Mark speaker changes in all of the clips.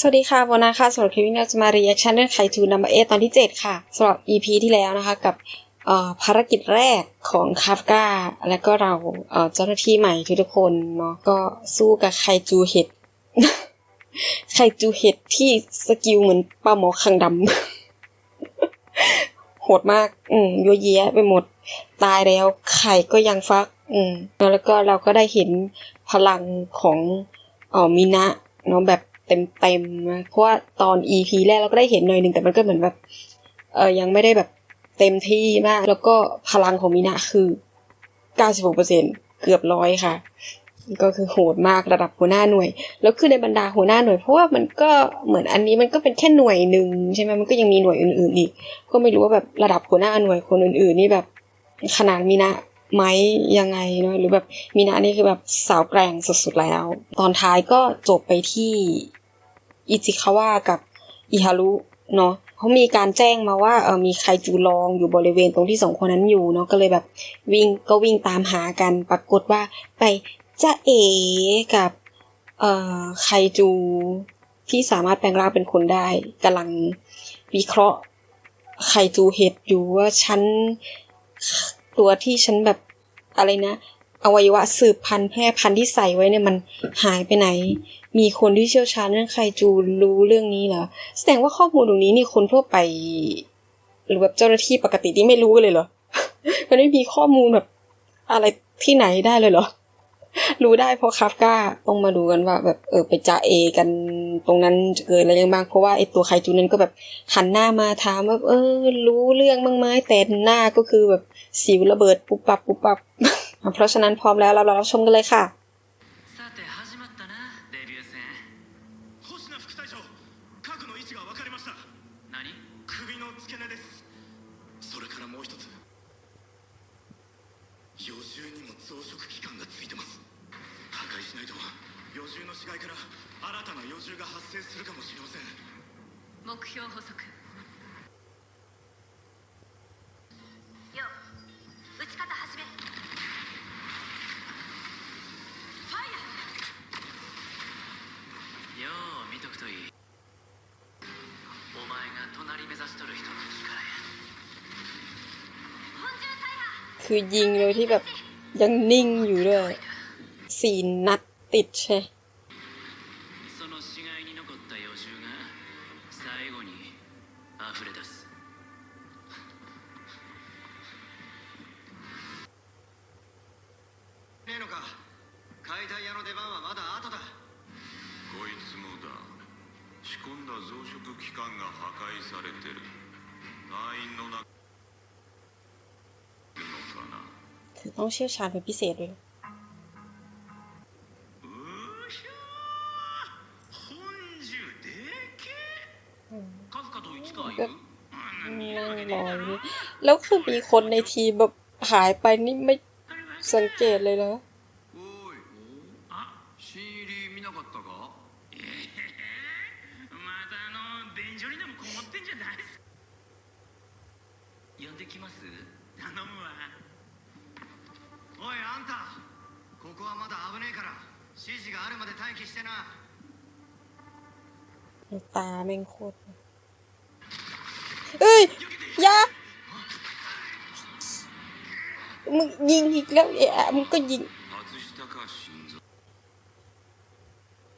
Speaker 1: สวัสดีค่ะโบนาค่ะสำหรับคลิปนี้เราจะมา reaction เรื่องไคจูนัมเบอร์เอตอนที่ 7 ค่ะสำหรับ EP ที่แล้วนะคะกับภารกิจแรกของคาฟกาและก็เราเจ้าหน้าที่ใหม่ทุกคนเนาะก็สู้กับไคจูเห็ดไคจูเห็ดที่สกิลเหมือนปลาหมอคังดำโหดมาก อืมยัวเยะไปหมด ตายแล้วไข่ก็ยังฟัก อืมแล้วก็เราก็ได้เห็นพลังของออมินะเนาะแบบ เต็มๆนะเพราะว่าตอน EP แรกเราก็ได้เห็นหน่อยหนึ่งแต่มันก็เหมือนแบบเออยังไม่ได้แบบเต็มที่มาก แล้วก็พลังของมินะคือ96%เกือบร้อยค่ะ ก็คือโหดมากระดับหัวหน้าหน่วย แล้วคือในบรรดาหัวหน้าหน่วย เพราะว่ามันก็เหมือนอันนี้มันก็เป็นแค่หน่วยหนึ่งใช่ไหมมันก็ยังมีหน่วยอื่นๆอีก ก็ไม่รู้ว่าแบบระดับหัวหน้าหน่วยคนอื่นๆ นี่แบบขนาดมีนะไหมยังไงเนาะหรือแบบมีนะนี่คือแบบสาวแกร่งสุดๆแล้ว ตอนท้ายก็จบไปที่ อิจิคาวะกับอิฮารุเนาะเขามีการแจ้งมาว่าเออมีใครจูลองอยู่บริเวณตรงที่สองคนนั้นอยู่เนาะก็เลยแบบวิ่งก็วิ่งตามหากันปรากฏว่าไปจะเอกับเอ่อไคจูที่สามารถแปลงร่างเป็นคนได้กำลังวิเคราะห์ไคจูเห็ดอยู่ว่าฉันตัวที่ฉันแบบอะไรนะ อวัยวะสืบพันธุ์แพร่พันธุ์ที่ใส่ไว้เนี่ยมันหายไปไหน มีคนที่เชี่ยวชาญเรื่องไคจูรู้เรื่องนี้เหรอ แสดงว่าข้อมูลตรงนี้นี่คนทั่วไป หรือแบบเจ้าหน้าที่ปกติที่ไม่รู้เลยเหรอ มันไม่มีข้อมูลแบบอะไรที่ไหนได้เลยเหรอ รู้ได้เพราะคาฟก้าต้องมาดูกันว่า แบบเออไปจ่าเอกันตรงนั้นจะเกิดอะไรยังบ้างเพราะว่าไอตัวไคจูนั้นก็แบบหันหน้ามาถามว่าเออ รู้เรื่องบ้างไหมแต่หน้าก็คือแบบสิวระเบิดปุ๊บปับปุ๊บปับ เพราะฉะนั้นพร้อมแล้วเราเรารับชมกันเลยค่ะ
Speaker 2: さて始まったなデビュー戦
Speaker 3: 星名副隊長核の位置が分かりました
Speaker 2: 何
Speaker 3: 首の付け根ですそれからもう一つ幼獣にも増殖器官がついてます破壊しないと幼獣の死骸から新たな幼獣が発生するかもしれません
Speaker 4: 目標補足
Speaker 1: คือยิงโดยที่แบบยังนิ่งอยู่ด้วยสี่นัดติดใช่ือต้องเชี่ยวชาญเป็นพิเศษเลย
Speaker 2: แบบ
Speaker 1: นั่งรอแล้วคือมีคนในทีแบบหายไปนี่ไม่สังเกตเลยนะ
Speaker 3: 示があるまで待機してな
Speaker 1: ตาแม่งโคตรเอ้ยอยามึงยิงอีกแล้วเอะมึงก็ยิง
Speaker 5: 松下か心臓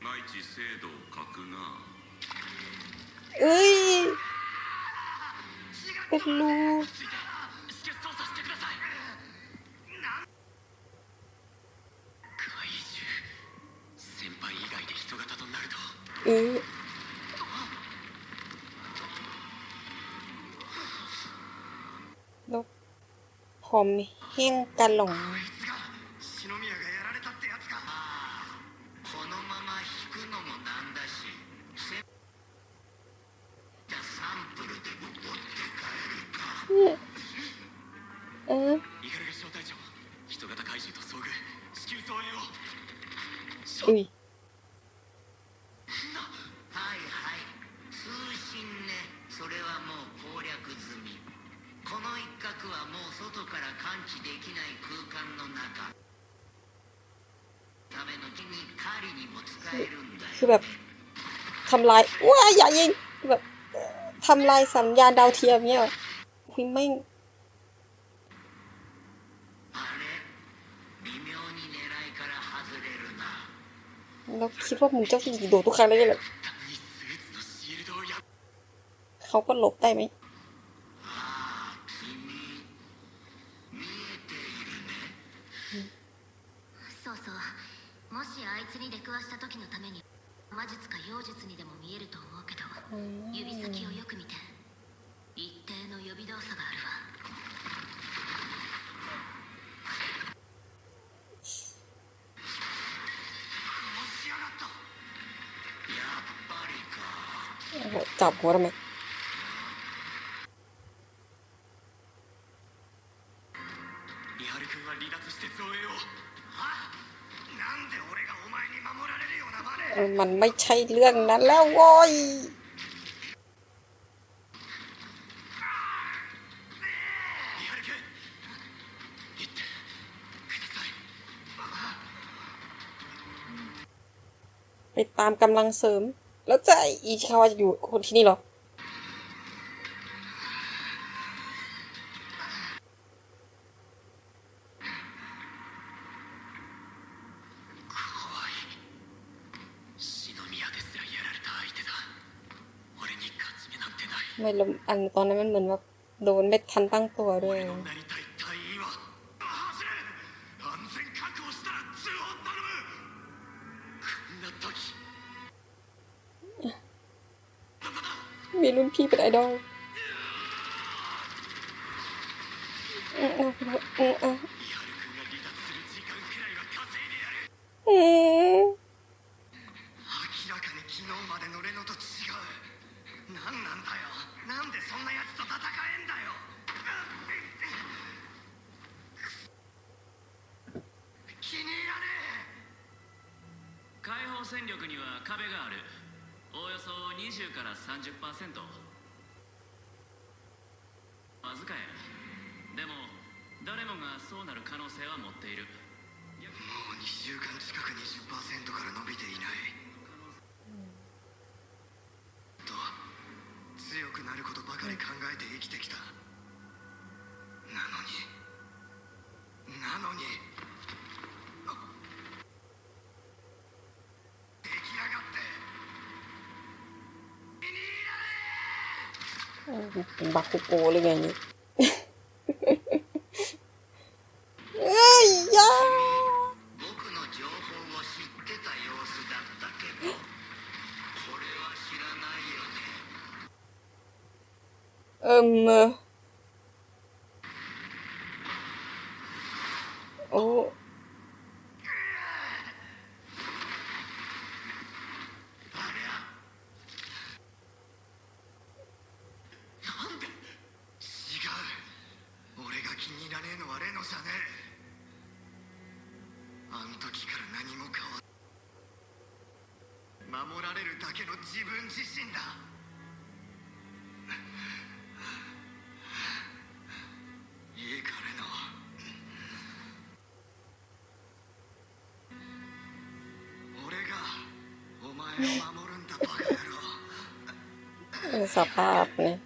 Speaker 5: 内地精度を書くな
Speaker 1: เอ้ยเป็นรู おลบผมเฮี้ยงกะหลงเอออุ้ยำลายว้าอย่ายิงแบบทำลายสัญญาณดาวเทียมเนี่ยคุยไม่เราคิดว่ามึงจะโดดทุกครั้งเลยเหรอเขาก็หลบได้ไหม
Speaker 3: る
Speaker 4: と思うけど指先をよく見て一定の予備動作があるわ
Speaker 3: しやがったやっぱりか
Speaker 1: โอ้โหจับหัวทำไม มันไม่ใช่เรื่องนั้นแล้วโว้ยไปตามกำลังเสริม แล้วจะอีคาวาจะอยู่คนที่นี่หรอ ไม่ลมอันตอนนั้นมันเหมือนว่าโดนไม่ทันตั้งตัวด้วยมีรุ่นพี่เป็นไอดอลอืออหือ
Speaker 3: 戦
Speaker 2: 力には壁がある。おおよそ20から30%わずかやでも誰もがそうなる可能性は持っている。
Speaker 3: もう2週間近く20%から伸びていない。と強くなることばかり考えて生きてきた。
Speaker 1: เป็นบักคุโกหรือไงนี่เอ้ยยาเอิ่ม
Speaker 3: 自分自身だいいかレノ俺がお前を守るんだバカ野郎
Speaker 1: เออสภาพเนี่ย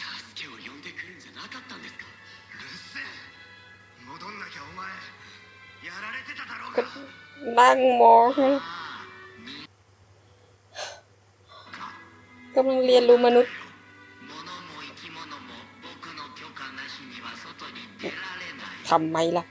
Speaker 3: 助けを呼んでくるんじゃなかったんですかうるせえ戻んなきゃお前やられてただろう
Speaker 1: ก็
Speaker 3: が
Speaker 1: นั่ง ำลังเรียนรู้มนุษย์ ทำไมล่ะ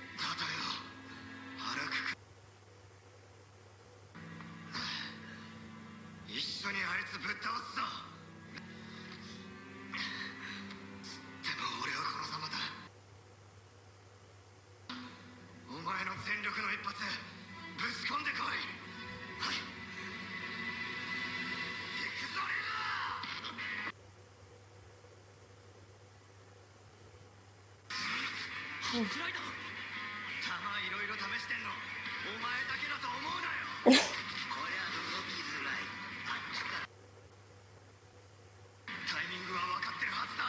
Speaker 3: 嫌い。だたまいろいろ試してんのお前だけだと思うなよこりゃ動きづらい。あっちかタイミングは分かってるはずだ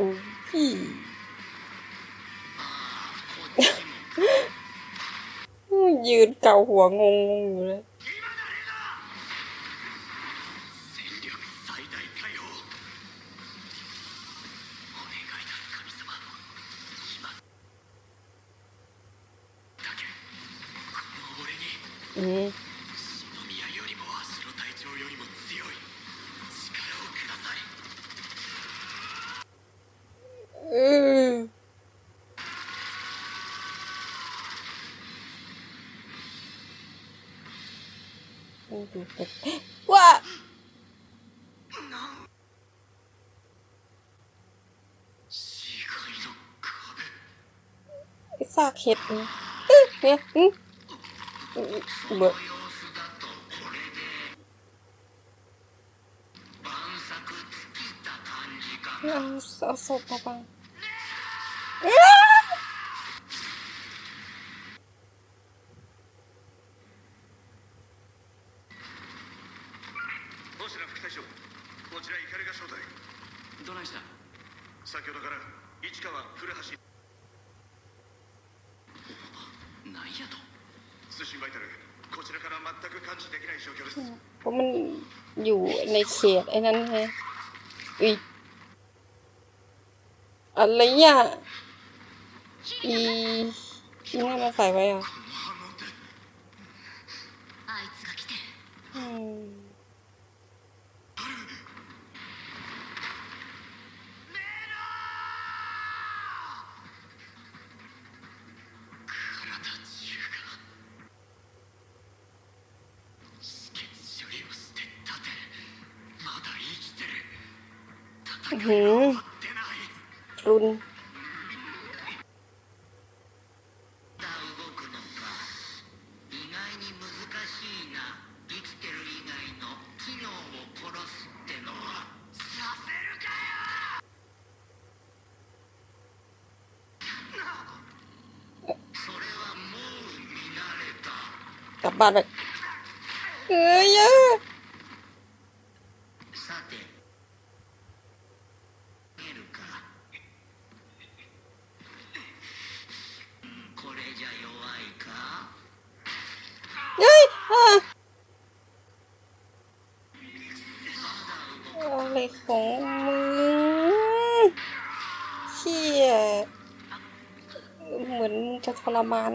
Speaker 3: おいい
Speaker 1: ยืนเกาหัวงงๆอยู่เลย
Speaker 3: all your It's so cute. yeah. What? 古橋
Speaker 2: 何やと
Speaker 3: 通信バイタルこちらから全く感知できない状況です
Speaker 1: เพราะมันอยู่ในเขตไอ้นั้นไงอีอะไรอะอีอีน่นมาใส่ไว้อ่อ บ้านไปเอ้ย
Speaker 5: เยอะ
Speaker 1: เฮ้ยอะไรของมึงเชี่ยเหมือนจะทรมาน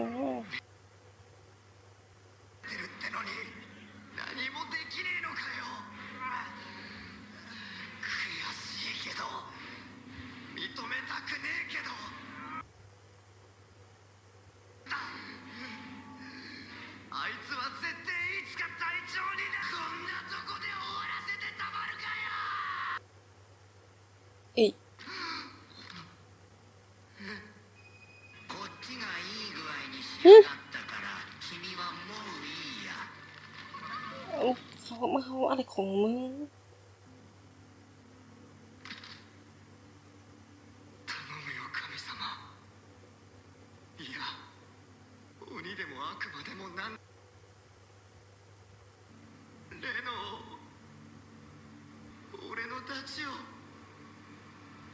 Speaker 5: 私を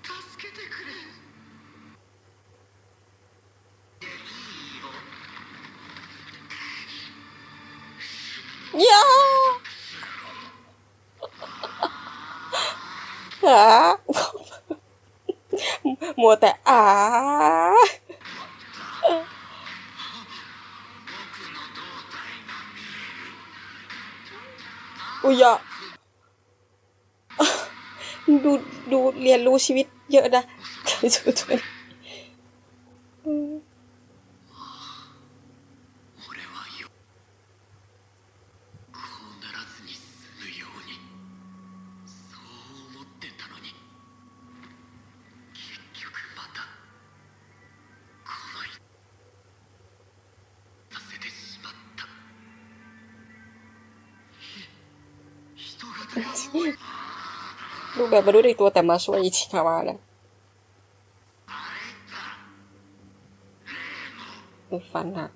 Speaker 5: 助けてくれ。いやあもう
Speaker 1: あー。おや。 ดูดูเรียนรู้ชีวิตเยอะนะคือ
Speaker 5: สุดท
Speaker 1: ย ดูแบบมนุษย์อีกตัวแต่มาช่วยอิชิคาวะ
Speaker 5: นะ
Speaker 1: ฟันหัก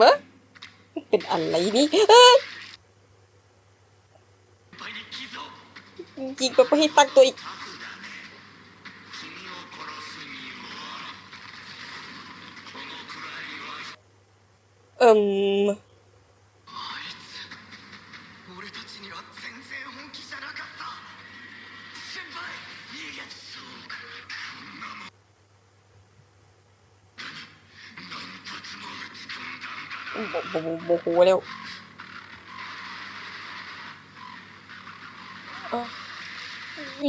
Speaker 1: มะเป็นอะไรนี่ยิงไปให้ตั้งตัวอีกเอิ่ม โบโหแล้ว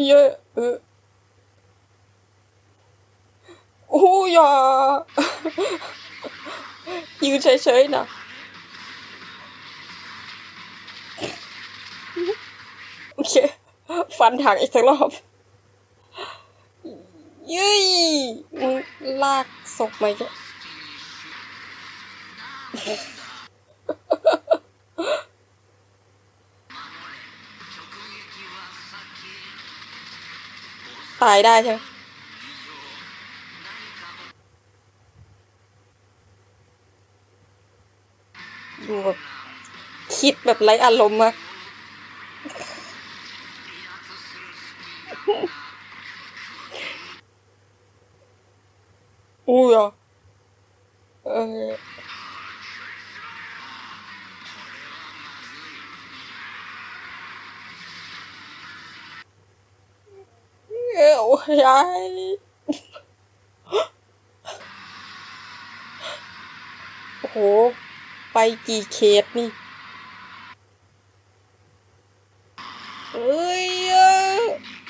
Speaker 1: เยอะเออโอ้ยายืนเฉยๆนะโอเค ฟันถังอีกสักรอบยี่ลากศพมาอีก ตายได้ใช่ไหมดูแบบคิดแบบไรอารมณ์มาก ยายโอ้โห ไปกี่เขตนี่เอ้ย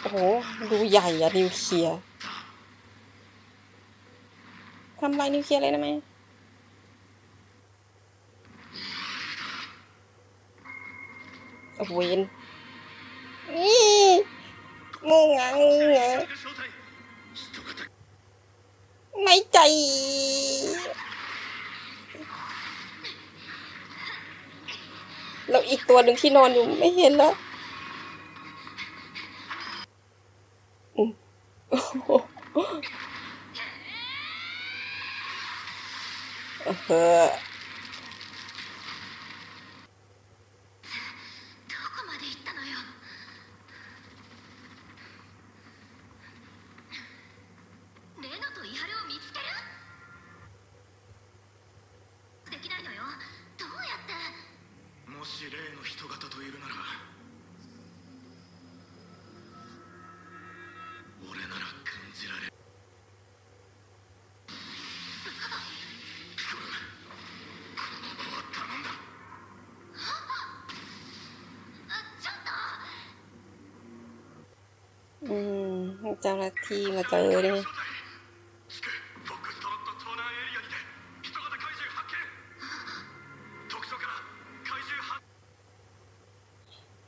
Speaker 1: โอ้โห ดูใหญ่อะนิวเคลียร์ทำลายนิวเคลียร์เลยนะแม่โอ้โหเวนนี่งูงังงง ไม่ใจแล้วอีกตัวหนึ่งที่นอนอยู่ไม่เห็นแล้วอืมโอ้โหเออ
Speaker 3: し例の人型といるなら俺なら感じられるこのままは頼んだ
Speaker 4: あちょっと
Speaker 1: อืมเจ้าหน้าที่มาเจอนี่
Speaker 3: 地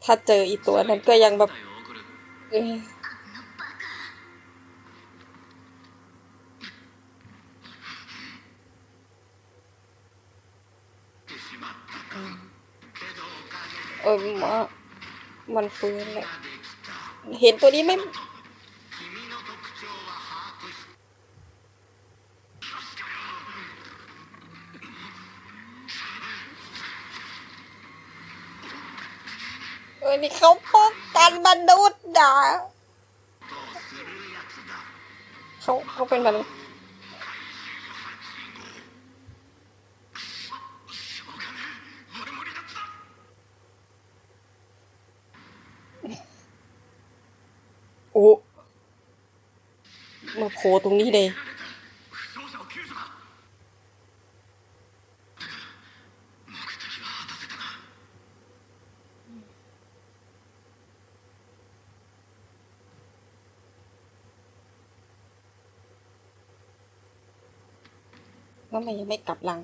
Speaker 1: ถ้าเจออีตัวนั้นก็ยังแบบเอ
Speaker 3: อ
Speaker 1: เออมันฟื้นเล
Speaker 3: ย
Speaker 1: เห็นตัวนี้ไหม นี่เขาป้องกันมนุษย์นะเขาเขาเป็นมนุษย์โอ้มาโผล่ตรงนี้เลย ว่ไมัยังไม่กลับลัง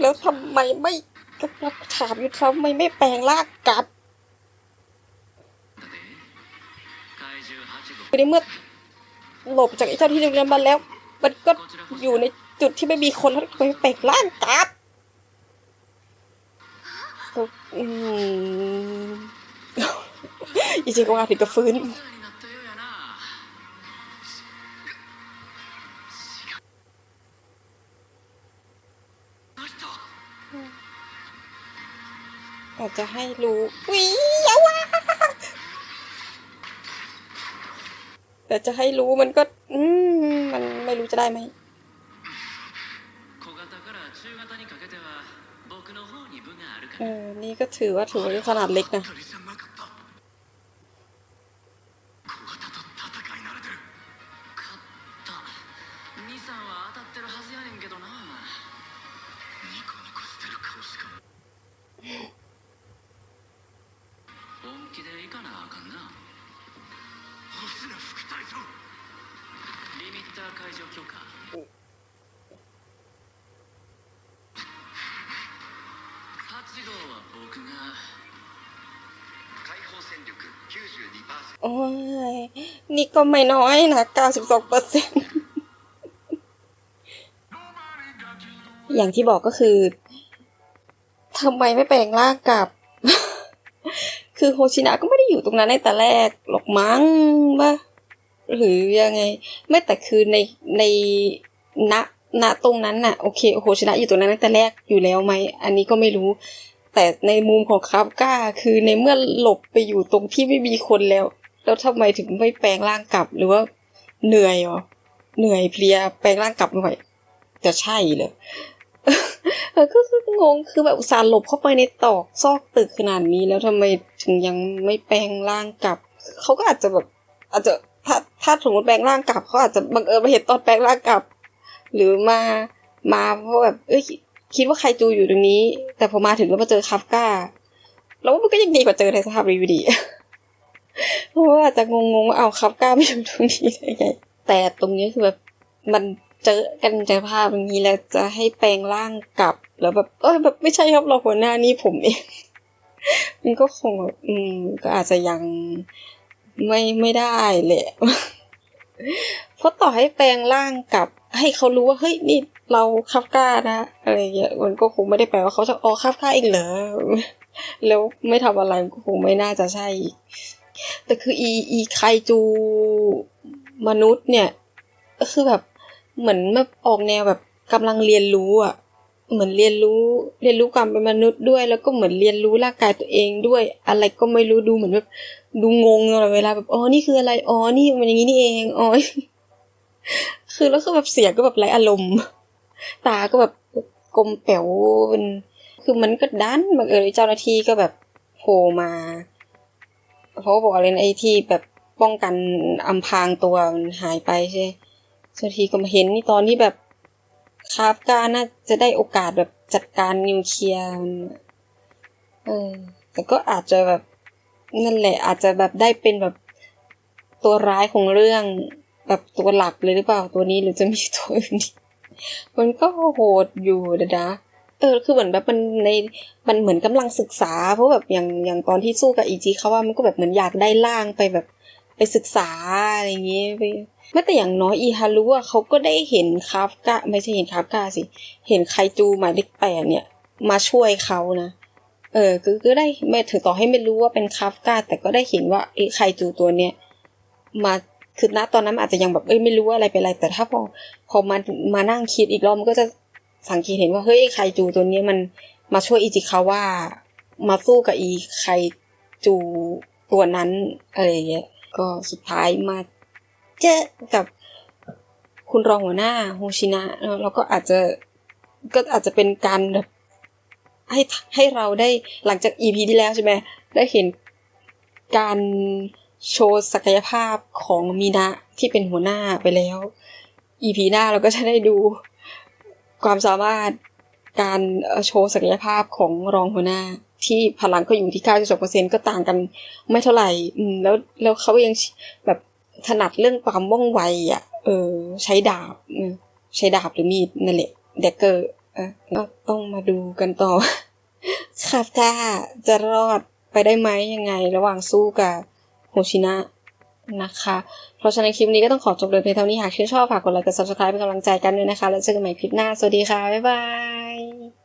Speaker 1: แล้วทำไมไม่กับถามอยู่ทำไมไม่แปลงร่างกลับในเมื่อหลบจากไอ้เจ้าที่โรงเรียนมาแล้ว มันก็อยู่ในจุดที่ไม่มีคนแล้วไปแปลงร่างกลับอืมอีจิกว่าถึงก็ฟื้น จะให้รู้วิยาวาแต่จะให้รู้มันก็ อืมมันไม่รู้จะได้ไหมเออนี่ก็ถือว่าถือว่าขนาดเล็กนะ ก็ไม่น้อยนะ 92เปอร์เซ็นต์อย่างที่บอกก็คือทำไมไม่แปลงร่างกลับ คือโฮชินะก็ไม่ได้อยู่ตรงนั้นในแต่แรกหรอกมั้งว่าหรือยังไง ไม่แต่คือในในณณตรงนั้นน่ะ โอเคโฮชินะอยู่ตรงนั้นตั้งแต่แรกอยู่แล้วไหม อันนี้ก็ไม่รู้ แต่ในมุมของคาบก้า คือในเมื่อหลบไปอยู่ตรงที่ไม่มีคนแล้ว แล้วทำไมถึงไม่แปลงร่างกลับหรือว่าเหนื่อยเหรอเหนื่อยเพลียแปลงร่างกลับหน่อยจะใช่เหรอเออก็คืองงคือแบบอุตส่าห์หลบเข้าไปในตอกซอกตึกขนาดนี้แล้วทำไมถึงยังไม่แปลงร่างกลับเขาก็อาจจะแบบอาจจะถ้าถ้าสมมติแปลงร่างกลับเขาอาจจะบังเอิญมาเห็นตอนแปลงร่างกลับ หรือมามาเพราะแบบ เอ้ยคิดว่าใครจูอยู่ตรงนี้ แต่พอมาถึงแล้วมาเจอคาฟก้าแล้วมันก็ยังดีกว่าเจอในสภาพรีวิวดี ราะว่าอาจจะงงๆว่าเอาคาฟก้าไปอยู่ตรงนี้ได้ไงแต่ตรงนี้คือแบบมันเจอกันในภาพอย่างนี้แล้วจะให้แปลงร่างกลับแล้วแบบเออแบบไม่ใช่ครับเราหัวหน้านี่ผมเอง มันก็คงแบบอืม ก็อาจจะยังไม่ไม่ได้แหละเพราะต่อให้แปลงร่างกลับ ให้เขารู้ว่าเฮ้ยนี่เราคับก้านะอะไรเงี้ยมันก็คงไม่ได้แปลว่าเขาจะอ๋อคับก้าเองเหรอแล้วไม่ทำอะไรก็คงไม่น่าจะใช่ แต่คืออีอีไคจูมนุษย์เนี่ย ก็คือแบบเหมือนแบบออกแนวแบบกำลังเรียนรู้อะ เหมือนเรียนรู้ เรียนรู้ความเป็นมนุษย์ด้วย แล้วก็เหมือนเรียนรู้ร่างกายตัวเองด้วย อะไรก็ไม่รู้ดูเหมือนแบบดูงงตลอดเวลาแบบอ๋อนี่คืออะไรอ๋อนี่มันอย่างนี้นี่เองอ๋อคือแล้วคือแบบเสียงก็แบบไร้อารมณ์ ตาก็แบบกลมแป๋วเป็นคือมันก็ดันบังเอิญเจ้าหน้าที่ก็แบบโผล่มา เพราะบอกอะไรนะไอ้ที่แบบป้องกันอำพรางตัวมันหายไปใช่ไหมเจ้าหน้าที่ก็มาเห็นนี่ตอนที่แบบคาฟกาน่าจะได้โอกาสแบบจัดการนิวเคลียร์เออแต่ก็อาจจะแบบนั่นแหละ อาจจะแบบได้เป็นแบบตัวร้ายของเรื่องแบบตัวหลักเลยหรือเปล่าตัวนี้หรือจะมีตัวอื่นอีกมันก็โหดอยู่นะนะ เออคือเหมือนแบบมันในมันเหมือนกำลังศึกษา เพราะแบบอย่างอย่างตอนที่สู้กับอีจีเขาว่ามันก็แบบเหมือนอยากได้ล่างไปแบบไปศึกษาอะไรอย่างเงี้ยไปไม่แต่อย่างน้อยอีฮารุอะเขาก็ได้เห็นคาฟกาไม่ใช่เห็นคาฟกาสิ เห็นไคจูหมายเลขแปดเนี่ย มาช่วยเขานะเออก็ก็ได้ไม่ถึงต่อให้ไม่รู้ว่าเป็นคาฟกาแต่ก็ได้เห็นว่าไอ้ไคจูตัวเนี้ยมาคือณตอนนั้นอาจจะยังแบบเอ้ยไม่รู้ว่าอะไรเป็นอะไร แต่ถ้าพอพอมามานั่งคิดอีกรอบมันก็จะ สังเกตเห็นว่าเฮ้ยไอ้ไคจูตัวนี้มันมาช่วยอิจิคาว่ามาสู้กับอีไคจูตัวนั้นอะไรเงี้ยก็สุดท้ายมาเจอกับคุณรองหัวหน้าโฮชินะแล้วก็อาจจะก็อาจจะเป็นการแบบให้ให้เราได้หลังจากอีพีที่แล้วใช่ไหมได้เห็นการโชว์ศักยภาพของมีนะที่เป็นหัวหน้าไปแล้วอีพีหน้าเราก็จะได้ดู ความสามารถการโชว์ศักยภาพของรองหัวหน้า ที่พลังก็อยู่ที่92%ก็ต่างกันไม่เท่าไหร่แล้วแล้วเขายังแบบถนัดเรื่องความว่องไวอะเออใช้ดาบใช้ดาบหรือมีดนั่นแหละเดกเกอร์อะก็ต้องมาดูกันต่อคาฟกาจะรอดไปได้ไหมยังไง ระหว่างสู้กับโฮชินะ นะคะ เพราะฉะนั้นคลิปนี้ก็ต้องขอจบเลยเพียงเท่านี้หากชื่นชอบฝากกดไลค์กด subscribe เป็นกำลังใจกันด้วยนะคะ แล้วเจอกันใหม่คลิปหน้า สวัสดีค่ะ บ๊ายบาย